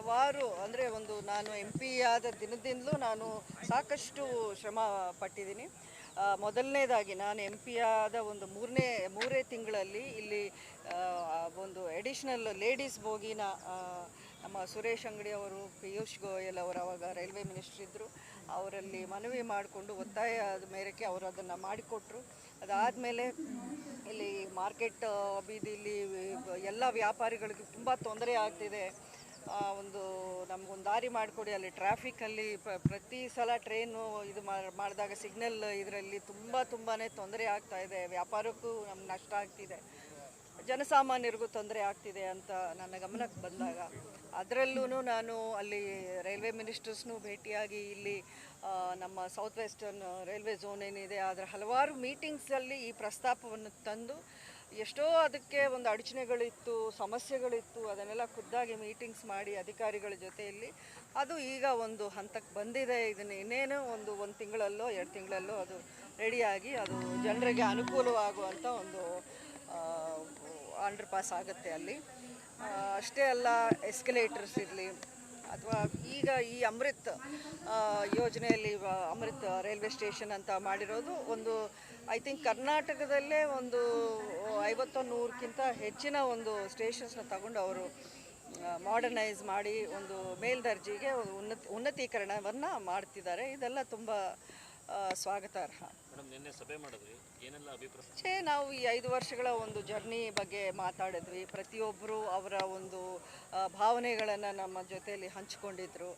ಹಲವಾರು, ಅಂದರೆ ಒಂದು ನಾನು ಎಂ ಪಿ ಆದ ದಿನದಿಂದಲೂ ನಾನು ಸಾಕಷ್ಟು ಶ್ರಮ ಪಟ್ಟಿದ್ದೀನಿ. ಮೊದಲನೇದಾಗಿ ನಾನು ಎಂ ಪಿ ಆದ ಒಂದು ಮೂರನೇ, ಮೂರೇ ತಿಂಗಳಲ್ಲಿ ಇಲ್ಲಿ ಒಂದು ಎಡಿಷ್ನಲ್ ಲೇಡೀಸ್ ಬೋಗಿನ ನಮ್ಮ ಸುರೇಶ್ ಅಂಗಡಿ ಅವರು, ಪಿಯೂಷ್ ಗೋಯಲ್ ಅವರು ಅವಾಗ ರೈಲ್ವೆ ಮಿನಿಸ್ಟ್ರ್ ಇದ್ದರು ಅವರಲ್ಲಿ ಮನವಿ ಮಾಡಿಕೊಂಡು ಒತ್ತಾಯದ ಮೇರೆಗೆ ಅವರು ಅದನ್ನು ಮಾಡಿಕೊಟ್ರು. ಅದಾದಮೇಲೆ ಇಲ್ಲಿ ಮಾರ್ಕೆಟ್ ಬೀದಿಲಿ, ಎಲ್ಲ ವ್ಯಾಪಾರಿಗಳಿಗೆ ತುಂಬ ತೊಂದರೆ ಆಗ್ತಿದೆ. ಒಂದು ನಮಗೊಂದು ದಾರಿ ಮಾಡಿಕೊಡಿ. ಅಲ್ಲಿ ಟ್ರಾಫಿಕ್ಕಲ್ಲಿ ಪ- ಪ್ರತಿ ಸಲ ಟ್ರೈನು ಇದು ಮಾಡಿದಾಗ ಸಿಗ್ನಲ್ ಇದರಲ್ಲಿ ತುಂಬ ತುಂಬಾ ತೊಂದರೆ ಆಗ್ತಾ ಇದೆ. ವ್ಯಾಪಾರಕ್ಕೂ ನಮ್ಗೆ ನಷ್ಟ ಆಗ್ತಿದೆ. ಜನಸಾಮಾನ್ಯರಿಗೂ ತೊಂದರೆ ಆಗ್ತಿದೆ ಅಂತ ನನ್ನ ಗಮನಕ್ಕೆ ಬಂದಾಗ. ಅದರಲ್ಲೂ ನಾನು ಅಲ್ಲಿ ರೈಲ್ವೆ ಮಿನಿಸ್ಟರ್ಸ್ನೂ ಭೇಟಿಯಾಗಿ ಇಲ್ಲಿ ನಮ್ಮ ಸೌತ್ ವೆಸ್ಟರ್ನ್ ರೈಲ್ವೆ ಝೋನ್ ಏನಿದೆ, ಅದರ ಹಲವಾರು ಮೀಟಿಂಗ್ಸಲ್ಲಿ ಈ ಪ್ರಸ್ತಾಪವನ್ನು ತಂದು ಎಷ್ಟೋ ಅದಕ್ಕೆ ಒಂದು ಅಡಚಣೆಗಳಿತ್ತು, ಸಮಸ್ಯೆಗಳಿತ್ತು, ಅದನ್ನೆಲ್ಲ ಖುದ್ದಾಗಿ ಮೀಟಿಂಗ್ಸ್ ಮಾಡಿ ಅಧಿಕಾರಿಗಳ ಜೊತೆಯಲ್ಲಿ. ಅದು ಈಗ ಒಂದು ಹಂತಕ್ಕೆ ಬಂದಿದೆ. ಇದನ್ನು ಇನ್ನೇನು ಒಂದು ಒಂದು ತಿಂಗಳಲ್ಲೋ, ಎರಡು ತಿಂಗಳಲ್ಲೋ ಅದು ರೆಡಿಯಾಗಿ ಅದು ಜನರಿಗೆ ಅನುಕೂಲವಾಗುವಂಥ ಒಂದು ಅಂಡರ್ ಪಾಸ್ ಆಗುತ್ತೆ ಅಲ್ಲಿ. ಅಷ್ಟೇ ಅಲ್ಲ ಎಸ್ಕಲೇಟರ್ಸ್ ಇರಲಿ, ಅಥವಾ ಈಗ ಈ ಅಮೃತ್ ಯೋಜನೆಯಲ್ಲಿ, ಅಮೃತ್ ರೈಲ್ವೆ ಸ್ಟೇಷನ್ ಅಂತ ಮಾಡಿರೋದು ಒಂದು ಐ ಥಿಂಕ್ ಕರ್ನಾಟಕದಲ್ಲೇ ಒಂದು ಐವತ್ತೋ ನೂರಕ್ಕಿಂತ ಹೆಚ್ಚಿನ ಒಂದು ಸ್ಟೇಷನ್ಸ್ನ ತಗೊಂಡು ಅವರು ಮಾಡರ್ನೈಸ್ ಮಾಡಿ ಒಂದು ಮೇಲ್ದರ್ಜೆಗೆ ಒಂದು ಉನ್ನತ ಉನ್ನತೀಕರಣವನ್ನು ಮಾಡ್ತಿದ್ದಾರೆ. ಇದೆಲ್ಲ ತುಂಬ ಸ್ವಾಗತಾರ್ಹ. ಛೇ ನಾವು ಈ ಐದು ವರ್ಷಗಳ ಒಂದು ಜರ್ನಿ ಬಗ್ಗೆ ಮಾತಾಡಿದ್ವಿ. ಪ್ರತಿಯೊಬ್ಬರು ಅವರ ಒಂದು ಭಾವನೆಗಳನ್ನು ನಮ್ಮ ಜೊತೆಯಲ್ಲಿ ಹಂಚ್ಕೊಂಡಿದ್ರು.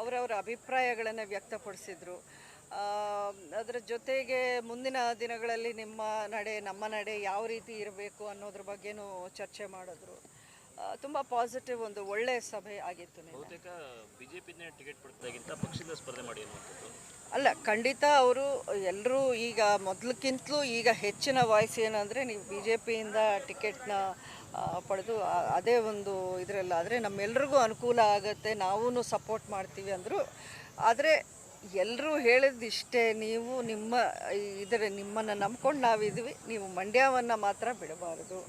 ಅವರವರ ಅಭಿಪ್ರಾಯಗಳನ್ನು ವ್ಯಕ್ತಪಡಿಸಿದ್ರು. ಅದರ ಜೊತೆಗೆ ಮುಂದಿನ ದಿನಗಳಲ್ಲಿ ನಿಮ್ಮ ನಡೆ ನಮ್ಮ ನಡೆ ಯಾವ ರೀತಿ ಇರಬೇಕು ಅನ್ನೋದ್ರ ಬಗ್ಗೆನೂ ಚರ್ಚೆ ಮಾಡಿದ್ರು. ತುಂಬ ಪಾಸಿಟಿವ್ ಒಂದು ಒಳ್ಳೆಯ ಸಭೆ ಆಗಿತ್ತು ನಿನ್ನೆ. ಬಹುತೇಕ ಬಿಜೆಪಿನೇ ಟಿಕೆಟ್ ಪಡೆದಾಗಿಂತ ಪಕ್ಷದಿಂದ ಸ್ಪರ್ಧೆ ಮಾಡಿ ಅಲ್ಲ ಖಂಡಿತ ಅವರು ಎಲ್ಲರೂ ಈಗ ಮೊದಲಕ್ಕಿಂತಲೂ ಈಗ ಹೆಚ್ಚಿನ ವಾಯ್ಸ್ ಏನಂದರೆ ನೀವು ಬಿ ಜೆ ಪಿಯಿಂದ ಟಿಕೆಟ್ನ ಪಡೆದು ಅದೇ ಒಂದು ಇದರಲ್ಲಾದರೆ ನಮ್ಮೆಲ್ರಿಗೂ ಅನುಕೂಲ ಆಗುತ್ತೆ ನಾವೂ ಸಪೋರ್ಟ್ ಮಾಡ್ತೀವಿ ಅಂದರು. ಆದರೆ ಎಲ್ಲರೂ ಹೇಳಿದಿಷ್ಟೇ ನೀವು ನಿಮ್ಮ ಇದರ ನಿಮ್ಮನ್ನು ನಂಬ್ಕೊಂಡು ನಾವಿದ್ವಿ ನೀವು ಮಂಡ್ಯವನ್ನು ಮಾತ್ರ ಬಿಡಬಾರದು.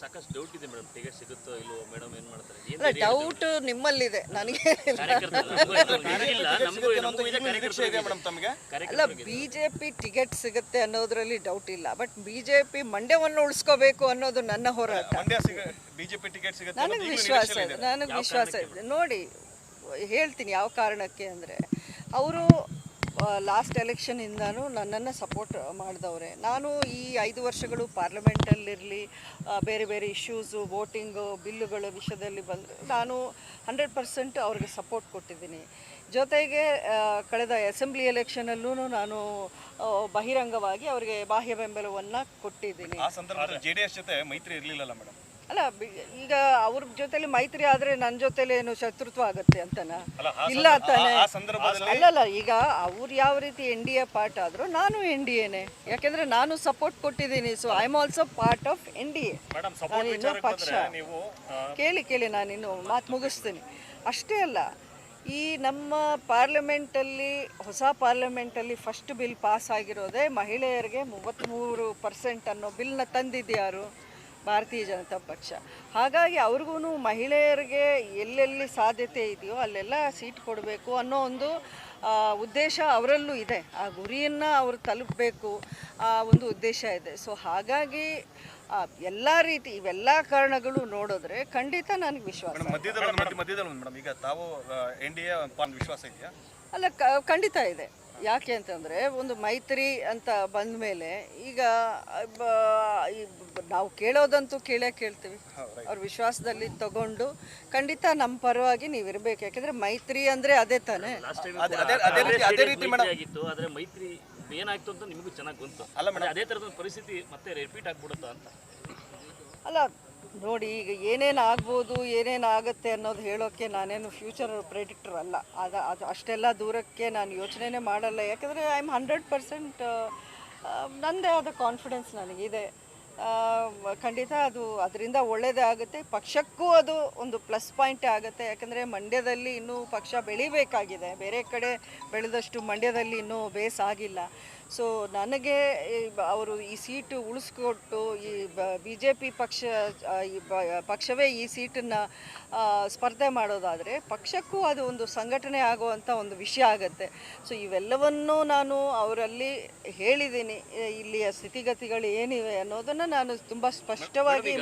ಸಾಕಷ್ಟು ಡೌಟ್ ಇದೆ ಮೇಡಮ್ ಟಿಕೆಟ್ ಸಿಗುತ್ತೋ ಇಲ್ವೋ ಮೇಡಮ್ ಏನು ಮಾಡ್ತಾರೆ? ಡೌಟ್ ನಿಮ್ಮಲ್ಲಿದೆ ನನಗೆ ಇಲ್ಲ. ಅಲ್ಲ ಬಿ ಜೆ ಪಿ ಟಿಕೆಟ್ ಸಿಗುತ್ತೆ ಅನ್ನೋದ್ರಲ್ಲಿ ಡೌಟ್ ಇಲ್ಲ. ಬಟ್ ಬಿ ಜೆ ಪಿ ಮಂಡ್ಯವನ್ನು ಉಳಿಸ್ಕೋಬೇಕು ಅನ್ನೋದು ನನ್ನ ಹೋರಾಟ. ಮಂಡ್ಯ ಬಿಜೆಪಿ ಟಿಕೆಟ್ ಸಿಗುತ್ತೆ ನನಗೆ ವಿಶ್ವಾಸ. ನನಗೆ ವಿಶ್ವಾಸ ಇದೆ. ನೋಡಿ ಹೇಳ್ತೀನಿ ಯಾವ ಕಾರಣಕ್ಕೆ ಅಂದರೆ ಅವರು ಲಾಸ್ಟ್ ಎಲೆಕ್ಷನಿಂದನೂ ನನ್ನನ್ನು ಸಪೋರ್ಟ್ ಮಾಡಿದವ್ರೆ. ನಾನು ಈ ಐದು ವರ್ಷಗಳು ಪಾರ್ಲಿಮೆಂಟಲ್ಲಿರಲಿ ಬೇರೆ ಬೇರೆ ಇಶ್ಯೂಸು ವೋಟಿಂಗು ಬಿಲ್ಲುಗಳ ವಿಷಯದಲ್ಲಿ ಬಂದರೆ ನಾನು ಹಂಡ್ರೆಡ್ ಪರ್ಸೆಂಟ್ ಅವ್ರಿಗೆ ಸಪೋರ್ಟ್ ಕೊಟ್ಟಿದ್ದೀನಿ. ಜೊತೆಗೆ ಕಳೆದ ಅಸೆಂಬ್ಲಿ ಎಲೆಕ್ಷನಲ್ಲೂ ನಾನು ಬಹಿರಂಗವಾಗಿ ಅವರಿಗೆ ಬಾಹ್ಯ ಬೆಂಬಲವನ್ನು ಕೊಟ್ಟಿದ್ದೀನಿ. ಆ ಸಂದರ್ಭದಲ್ಲಿ ಜೆಡಿಎಸ್ ಜೊತೆ ಮೈತ್ರಿ ಇರಲಿಲ್ಲ ಮೇಡಮ್ ಅಲ್ಲ ಈಗ ಅವ್ರ ಜೊತೆಲಿ ಮೈತ್ರಿ ಆದ್ರೆ ನನ್ನ ಜೊತೆಲಿ ಏನು ಶತ್ರುತ್ವ ಆಗುತ್ತೆ ಅಂತನ? ಇಲ್ಲ ತಾನೆ. ಅಲ್ಲಲ್ಲ ಈಗ ಅವ್ರು ಯಾವ ರೀತಿ ಎನ್ ಡಿ ಎ ಪಾರ್ಟ್ ಆದ್ರು ನಾನು ಎನ್ ಡಿ ಎನೆ ಯಾಕೆಂದ್ರೆ ನಾನು ಸಪೋರ್ಟ್ ಕೊಟ್ಟಿದ್ದೀನಿ so I am also part of N D A. ಇನ್ನೂ ಪಕ್ಷ. ನೀವು ಕೇಳಿ ಕೇಳಿ ನಾನು ಇನ್ನು ಮಾತು ಮುಗಿಸ್ತೀನಿ. ಅಷ್ಟೇ ಅಲ್ಲ ಈ ನಮ್ಮ ಪಾರ್ಲಿಮೆಂಟಲ್ಲಿ ಹೊಸ ಪಾರ್ಲಿಮೆಂಟಲ್ಲಿ ಫಸ್ಟ್ ಬಿಲ್ ಪಾಸ್ ಆಗಿರೋದೇ ಮಹಿಳೆಯರಿಗೆ ಮೂವತ್ತ್ಮೂರು ಪರ್ಸೆಂಟ್ ಅನ್ನೋ ಬಿಲ್ನ ತಂದಿದ್ಯಾರು ಭಾರತೀಯ ಜನತಾ ಪಕ್ಷ. ಹಾಗಾಗಿ ಅವ್ರಿಗೂ ಮಹಿಳೆಯರಿಗೆ ಎಲ್ಲೆಲ್ಲಿ ಸಾಧ್ಯತೆ ಇದೆಯೋ ಅಲ್ಲೆಲ್ಲ ಸೀಟ್ ಕೊಡಬೇಕು ಅನ್ನೋ ಒಂದು ಉದ್ದೇಶ ಅವರಲ್ಲೂ ಇದೆ. ಆ ಗುರಿಯನ್ನು ಅವರು ತಲುಪಬೇಕು ಆ ಒಂದು ಉದ್ದೇಶ ಇದೆ. ಸೊ ಹಾಗಾಗಿ ಎಲ್ಲ ರೀತಿ ಇವೆಲ್ಲ ಕಾರಣಗಳು ನೋಡಿದ್ರೆ ಖಂಡಿತ ನನಗೆ ವಿಶ್ವಾಸ ಮಧ್ಯದಲ್ಲಿ ಮಧ್ಯದಲ್ಲಿ ಮೇಡಮ್ ಈಗ ತಾವು ಎನ್ ಡಿ ಎ ವಿಶ್ವಾಸ ಇದೆಯಾ? ಅಲ್ಲ ಖಂಡಿತ ಇದೆ. ಯಾಕೆ ಅಂತಂದರೆ ಒಂದು ಮೈತ್ರಿ ಅಂತ ಬಂದ ಮೇಲೆ ಈಗ ಬ- ಈ ಬ- ನಾವು ಕೇಳೋದಂತೂ ಕೇಳೇ ಕೇಳ್ತೀವಿ. ಅವ್ರ ವಿಶ್ವಾಸದಲ್ಲಿ ತಗೊಂಡು ಖಂಡಿತ ನಮ್ಮ ಪರವಾಗಿ ನೀವು ಇರಬೇಕು. ಯಾಕೆಂದರೆ ಮೈತ್ರಿ ಅಂದರೆ ಅದೇ ತಾನೇ. ಅದೇ- ಅದೇ- ಅದೇ ರೀತಿ- ಅದೇ ರೀತಿ ಮೇಡಮ್. ಆಗಿತ್ತು ಆದ್ರೆ ಮೈತ್ರಿ ಏನಾಯ್ತು ಅಂತ ನಿಮಗೂ ಚೆನ್ನಾಗಿ ಗೊತ್ತು. ಅಲ್ಲ ಮೇಡಮ್. ಅದೇ ತರದ ಪರಿಸ್ಥಿತಿ ಮತ್ತೆ ರಿಪೀಟ್ ಆಗ್ಬಿಡುತ್ತಾ ಅಂತ. ಅಲ್ಲ ನೋಡಿ, ಈಗ ಏನೇನು ಆಗ್ಬೋದು, ಏನೇನು ಆಗುತ್ತೆ ಅನ್ನೋದು ಹೇಳೋಕ್ಕೆ ನಾನೇನು ಫ್ಯೂಚರ್ ಪ್ರೆಡಿಕ್ಟರ್ ಅಲ್ಲ. ಅದು ಅದು ಅಷ್ಟೆಲ್ಲ ದೂರಕ್ಕೆ ನಾನು ಯೋಚನೆನೇ ಮಾಡಲ್ಲ. ಯಾಕಂದರೆ ಐ ಆಮ್ ಹಂಡ್ರೆಡ್ ಪರ್ಸೆಂಟ್ ನನ್ನದೇ ಆದ ಕಾನ್ಫಿಡೆನ್ಸ್ ನನಗಿದೆ. ಖಂಡಿತ ಅದು ಅದರಿಂದ ಒಳ್ಳೆಯದೇ ಆಗುತ್ತೆ. ಪಕ್ಷಕ್ಕೂ ಅದು ಒಂದು ಪ್ಲಸ್ ಪಾಯಿಂಟೇ ಆಗುತ್ತೆ. ಯಾಕಂದರೆ ಮಂಡ್ಯದಲ್ಲಿ ಇನ್ನೂ ಪಕ್ಷ ಬೆಳಿಬೇಕಾಗಿದೆ. ಬೇರೆ ಕಡೆ ಬೆಳೆದಷ್ಟು ಮಂಡ್ಯದಲ್ಲಿ ಇನ್ನೂ ಬೇಸ್ ಆಗಿಲ್ಲ. ಸೊ ನನಗೆ ಈ ಬ- ಅವರು ಈ ಸೀಟು ಉಳಿಸ್ಕೊಟ್ಟು ಈ ಬಿ ಜೆ ಪಿ ಪಕ್ಷ ಈ ಪಕ್ಷವೇ ಈ ಸೀಟನ್ನು ಸ್ಪರ್ಧೆ ಮಾಡೋದಾದರೆ ಪಕ್ಷಕ್ಕೂ ಅದು ಒಂದು ಸಂಘಟನೆ ಆಗುವಂಥ ಒಂದು ವಿಷಯ ಆಗುತ್ತೆ. ಸೊ ಇವೆಲ್ಲವನ್ನೂ ನಾನು ಅವರಲ್ಲಿ ಹೇಳಿದ್ದೀನಿ. ಇಲ್ಲಿಯ ಸ್ಥಿತಿಗತಿಗಳು ಏನಿವೆ ಅನ್ನೋದನ್ನು ನಾನು ತುಂಬ ಸ್ಪಷ್ಟವಾಗಿ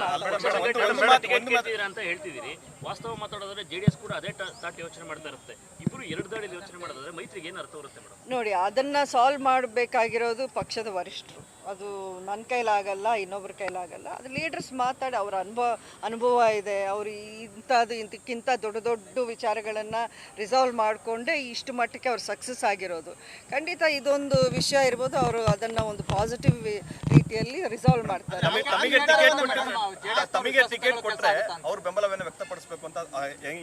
ವಾಸ್ತವ ಮಾತಾಡೋದಾದ್ರೆ ಜೆಡಿಎಸ್ ಕೂಡ ಅದೇ ಯೋಚನೆ ಮಾಡ್ತಾ ಇರುತ್ತೆ. ನೋಡಿ ಅದನ್ನ ಸಾಲ್ವ್ ಮಾಡಬೇಕಾಗಿರೋದು ಪಕ್ಷದ ವರಿಷ್ಠರು ಅದು ನನ್ನ ಕೈಲಾಗಲ್ಲ ಇನ್ನೊಬ್ಬರ ಕೈಲಾಗಲ್ಲ. ಅದು ಲೀಡರ್ಸ್ ಮಾತಾಡಿ ಅವ್ರ ಅನುಭವ ಅನುಭವ ಇದೆ. ಅವರು ಇಂಥದ್ದು ಇಂಥಕ್ಕಿಂತ ದೊಡ್ಡ ದೊಡ್ಡ ವಿಚಾರಗಳನ್ನು ರಿಸಾಲ್ವ್ ಮಾಡಿಕೊಂಡೇ ಇಷ್ಟು ಮಟ್ಟಕ್ಕೆ ಅವ್ರು ಸಕ್ಸಸ್ ಆಗಿರೋದು. ಖಂಡಿತ ಇದೊಂದು ವಿಷಯ ಇರ್ಬೋದು. ಅವರು ಅದನ್ನು ಒಂದು ಪಾಸಿಟಿವ್ ರೀತಿಯಲ್ಲಿ ರಿಸಾಲ್ವ್ ಮಾಡ್ತಾರೆ. ತಮಗೆ ಟಿಕೆಟ್ ಕೊಟ್ಟರೆ ತಮಗೆ ಟಿಕೆಟ್ ಕೊಟ್ರೆ ಅವ್ರ ಬೆಂಬಲವನ್ನು ವ್ಯಕ್ತಪಡಿಸಬೇಕು ಅಂತ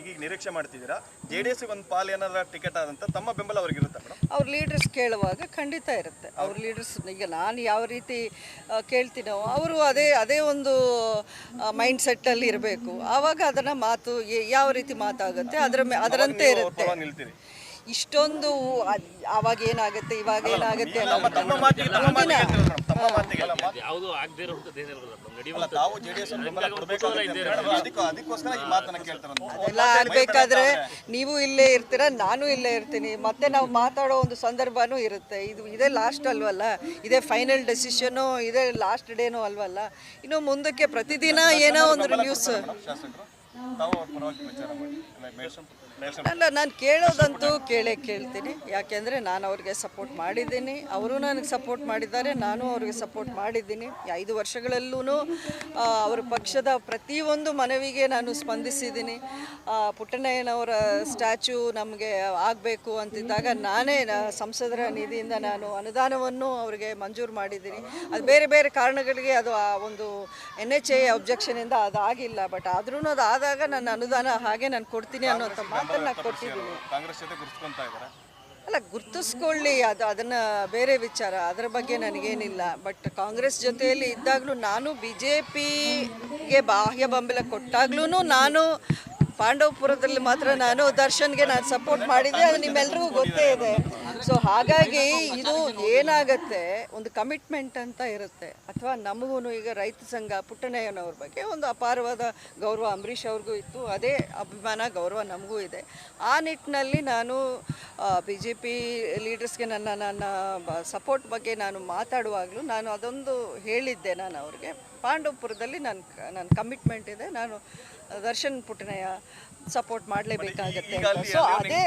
ಈಗ ನಿರೀಕ್ಷೆ ಮಾಡ್ತಿದ್ದೀರಾ? ಜೆ ಡಿ ಎಸ್ ಒಂದು ಪಾಲ್ ಏನಾರ ಟಿಕೆಟ್ ಆದಂತ ತಮ್ಮ ಬೆಂಬಲ ಅವ್ರಿಗೆ ಇರುತ್ತೆ ಅವ್ರ ಲೀಡರ್ಸ್ ಕೇಳುವಾಗ ಖಂಡಿತ ಇರುತ್ತೆ. ಅವ್ರ ಲೀಡರ್ಸ್ ಈಗ ನಾನು ಯಾವ ರೀತಿ ಕೇಳ್ತೀವಿ ನಾವು ಅವರು ಅದೇ ಅದೇ ಒಂದು ಮೈಂಡ್ ಸೆಟ್ಟಲ್ಲಿ ಇರಬೇಕು. ಆವಾಗ ಅದನ್ನು ಮಾತು ಯಾವ ರೀತಿ ಮಾತಾಗುತ್ತೆ ಅದರ ಅದರಂತೆ ಇರುತ್ತೆ. ಇಷ್ಟೊಂದು ಅವಾಗ ಆವಾಗ ಏನಾಗುತ್ತೆ ಇವಾಗ ಏನಾಗುತ್ತೆ ಯಾವುದು ಎಲ್ಲ ಆಗಬೇಕಾದ್ರೆ ನೀವು ಇಲ್ಲೇ ಇರ್ತೀರಾ ನಾನು ಇಲ್ಲೇ ಇರ್ತೀನಿ. ಮತ್ತೆ ನಾವು ಮಾತಾಡೋ ಒಂದು ಸಂದರ್ಭನೂ ಇರುತ್ತೆ. ಇದು ಇದೇ ಲಾಸ್ಟ್ ಅಲ್ವಲ್ಲ? ಇದೇ ಫೈನಲ್ ಡೆಸಿಷನು ಇದೇ ಲಾಸ್ಟ್ ಡೇನೂ ಅಲ್ವಲ್ಲ? ಇನ್ನು ಮುಂದಕ್ಕೆ ಪ್ರತಿದಿನ ಏನೋ ಒಂದು ನ್ಯೂಸ್ ಅಲ್ಲ, ನಾನು ಕೇಳೋದಂತೂ ಕೇಳೇ ಕೇಳ್ತೀನಿ. ಯಾಕೆಂದರೆ ನಾನು ಅವ್ರಿಗೆ ಸಪೋರ್ಟ್ ಮಾಡಿದ್ದೀನಿ. ಅವರು ನನಗೆ ಸಪೋರ್ಟ್ ಮಾಡಿದ್ದಾರೆ. ನಾನು ಅವ್ರಿಗೆ ಸಪೋರ್ಟ್ ಮಾಡಿದ್ದೀನಿ. ಐದು ವರ್ಷಗಳಲ್ಲೂ ಅವರ ಪಕ್ಷದ ಪ್ರತಿಯೊಂದು ಮನವಿಗೆ ನಾನು ಸ್ಪಂದಿಸಿದ್ದೀನಿ. ಪುಟ್ಟಣ್ಣಯ್ಯನವರ ಸ್ಟ್ಯಾಚು ನಮಗೆ ಆಗಬೇಕು ಅಂತಿದ್ದಾಗ ನಾನೇ ಸಂಸದರ ನಿಧಿಯಿಂದ ನಾನು ಅನುದಾನವನ್ನು ಅವರಿಗೆ ಮಂಜೂರು ಮಾಡಿದ್ದೀನಿ. ಅದು ಬೇರೆ ಬೇರೆ ಕಾರಣಗಳಿಗೆ ಅದು ಆ ಒಂದು ಎನ್ ಎಚ್ ಎ ಅಬ್ಜೆಕ್ಷನಿಂದ ಅದಾಗಿಲ್ಲ. ಬಟ್ ಆದ್ರೂ ಅದು ಆದಾಗ ನನ್ನ ಅನುದಾನ ಹಾಗೆ ನಾನು ಕೊಡ್ತೀನಿ ಅನ್ನೋಂಥ ಕೊಟ್ಟಿದ್ದೀನಿ. ಕಾಂಗ್ರೆಸ್ ಜೊತೆ ಗುರುತಿಸ್ಕೊಂತಾ ಇದ್ದಾರೆ. ಅಲ್ಲ ಗುರ್ತಿಸ್ಕೊಳ್ಳಿ ಅದು ಅದನ್ನು ಬೇರೆ ವಿಚಾರ. ಅದರ ಬಗ್ಗೆ ನನಗೇನಿಲ್ಲ. ಬಟ್ ಕಾಂಗ್ರೆಸ್ ಜೊತೆಯಲ್ಲಿ ಇದ್ದಾಗಲೂ ನಾನು ಬಿ ಜೆ ಪಿಗೆ ಬಾಹ್ಯ ಬೆಂಬಲ ಕೊಟ್ಟಾಗ್ಲೂ ನಾನು ಪಾಂಡವಪುರದಲ್ಲಿ ಮಾತ್ರ ನಾನು ದರ್ಶನ್ಗೆ ನಾನು ಸಪೋರ್ಟ್ ಮಾಡಿದ್ದೆ. ಅದು ನಿಮ್ಮೆಲ್ರಿಗೂ ಗೊತ್ತೇ ಇದೆ. ಸೊ ಹಾಗಾಗಿ ಇದು ಏನಾಗತ್ತೆ? ಒಂದು ಕಮಿಟ್ಮೆಂಟ್ ಅಂತ ಇರುತ್ತೆ. ಅಥವಾ ನಮಗೂ ಈಗ ರೈತ ಸಂಘ ಪುಟ್ಟಣ್ಣಯ್ಯನವ್ರ ಬಗ್ಗೆ ಒಂದು ಅಪಾರವಾದ ಗೌರವ ಅಂಬರೀಷ್ ಅವ್ರಿಗೂ ಇತ್ತು. ಅದೇ ಅಭಿಮಾನ, ಗೌರವ ನಮಗೂ ಇದೆ. ಆ ನಿಟ್ಟಿನಲ್ಲಿ ನಾನು ಬಿ ಜೆ ಪಿ ಲೀಡರ್ಸ್ಗೆ ನನ್ನ ನನ್ನ ಸಪೋರ್ಟ್ ಬಗ್ಗೆ ನಾನು ಮಾತಾಡುವಾಗಲೂ ನಾನು ಅದೊಂದು ಹೇಳಿದ್ದೆ ನಾನು ಅವ್ರಿಗೆ. ಪಾಂಡವಪುರದಲ್ಲಿ ನನ್ನ ನನ್ನ ಕಮಿಟ್ಮೆಂಟ್ ಇದೆ. ನಾನು, ದರ್ಶನ್ ಪುಟ್ಟಣಯ್ಯ ಸಪೋರ್ಟ್ ಮಾಡಲೇಬೇಕಾಗತ್ತೆ ಸೊ ಅದೇ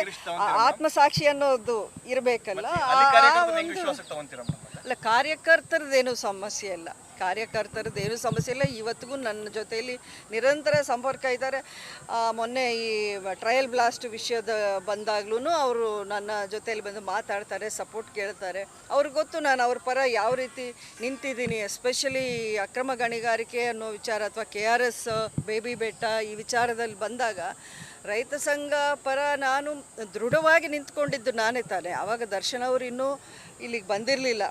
ಆತ್ಮಸಾಕ್ಷಿ ಅನ್ನೋದು ಇರಬೇಕಲ್ಲ? ಅಲ್ಲಿ ಕಾರ್ಯಕರ್ತರು ಹೆಂಗ್ ವಿಶ್ವಾಸಕ್ಕೆ ತಗೊಂತೀರಾ ಮೇಡಮ್ ಮತ್ತೆ? ಅಲ್ಲ ಕಾರ್ಯಕರ್ತರದ್ದೇನು ಸಮಸ್ಯೆ ಇಲ್ಲ. ಕಾರ್ಯಕರ್ತರದ್ದೇನು ಸಮಸ್ಯೆ ಇಲ್ಲ. ಇವತ್ತಿಗೂ ನನ್ನ ಜೊತೆಯಲ್ಲಿ ನಿರಂತರ ಸಂಪರ್ಕ ಇದ್ದಾರೆ. ಮೊನ್ನೆ ಈ ಟ್ರಯಲ್ ಬ್ಲಾಸ್ಟ್ ವಿಷಯದ ಬಂದಾಗ್ಲೂ ಅವರು ನನ್ನ ಜೊತೆಯಲ್ಲಿ ಬಂದು ಮಾತಾಡ್ತಾರೆ ಸಪೋರ್ಟ್ ಕೇಳ್ತಾರೆ. ಅವ್ರಿಗೆ ಗೊತ್ತು ನಾನು ಅವ್ರ ಪರ ಯಾವ ರೀತಿ ನಿಂತಿದ್ದೀನಿ ಎಸ್ಪೆಷಲಿ ಅಕ್ರಮ ಗಣಿಗಾರಿಕೆ ಅನ್ನೋ ವಿಚಾರ ಅಥವಾ ಕೆ ಆರ್ ಎಸ್ ಬೇಬಿ ಬೆಟ್ಟ ಈ ವಿಚಾರದಲ್ಲಿ ಬಂದಾಗ ರೈತ ಸಂಘ ಪರ ನಾನು ದೃಢವಾಗಿ ನಿಂತ್ಕೊಂಡಿದ್ದು ನಾನೇ ತಾನೆ. ಆವಾಗ ದರ್ಶನ್ ಅವರು ಇನ್ನೂ ಇಲ್ಲಿಗೆ ಬಂದಿರಲಿಲ್ಲ.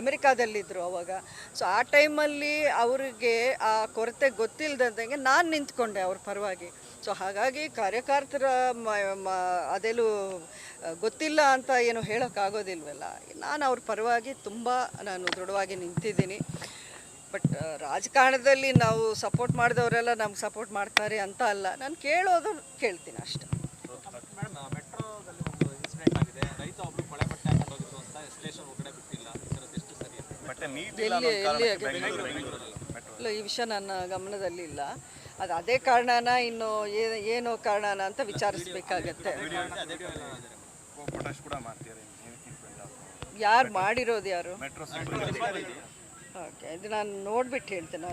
ಅಮೆರಿಕಾದಲ್ಲಿದ್ದರು ಅವಾಗ. ಸೊ ಆ ಟೈಮಲ್ಲಿ ಅವರಿಗೆ ಆ ಕೊರತೆ ಗೊತ್ತಿಲ್ಲದಂಗೆ ನಾನು ನಿಂತ್ಕೊಂಡೆ ಅವ್ರ ಪರವಾಗಿ. ಸೊ ಹಾಗಾಗಿ ಕಾರ್ಯಕರ್ತರ ಅದೆಲ್ಲೂ ಗೊತ್ತಿಲ್ಲ ಅಂತ ಏನು ಹೇಳೋಕ್ಕಾಗೋದಿಲ್ವಲ್ಲ ನಾನು ಅವ್ರ ಪರವಾಗಿ ತುಂಬ ನಾನು ದೃಢವಾಗಿ ನಿಂತಿದ್ದೀನಿ. ಬಟ್ ರಾಜಕಾರಣದಲ್ಲಿ ನಾವು ಸಪೋರ್ಟ್ ಮಾಡಿದವರೆಲ್ಲ ನಮ್ಗೆ ಸಪೋರ್ಟ್ ಮಾಡ್ತಾರೆ ಅಂತ ಅಲ್ಲ. ನಾನು ಕೇಳೋದು ಕೇಳ್ತೀನಿ ಅಷ್ಟೆ ಮೇಡಮ್ ಮೆಟ್ರೋದಲ್ಲಿ ಒಂದು ಇನ್ಸಿಡೆಂಟ್ ಆಗಿದೆ ರೈತ ಒಬ್ರು ಮಳೆ ಬಟ್ಟೆ ಹಾಕೊಂಡು ಹೋಗಿದ್ರು ಅಂತ ಸ್ಟೇಷನ್ ಒಳಗಡೆ ಬಿಟ್ಟಿಲ್ಲ ಈ ಥರದ್ದು ಎಷ್ಟು ಸರಿ ಅಂತ ಬಟ್ಟೆ ನೀತಿಲ್ಲ ಎಲ್ಲಿ ಎಲ್ಲಿ ಇಲ್ಲ ಈ ವಿಷಯ ನನ್ನ ಗಮನದಲ್ಲಿ ಇಲ್ಲ ಅದು ಅದೇ ಕಾರಣನ ಇನ್ನು ಏನು ಕಾರಣನ ಅಂತ ವಿಚಾರಿಸ್ಬೇಕಾಗತ್ತೆ. ಯಾರು ಮಾಡಿರೋದು ಯಾರು? ಓಕೆ ಇದು ನಾನು ನೋಡ್ಬಿಟ್ಟು ಹೇಳ್ತೇನೆ.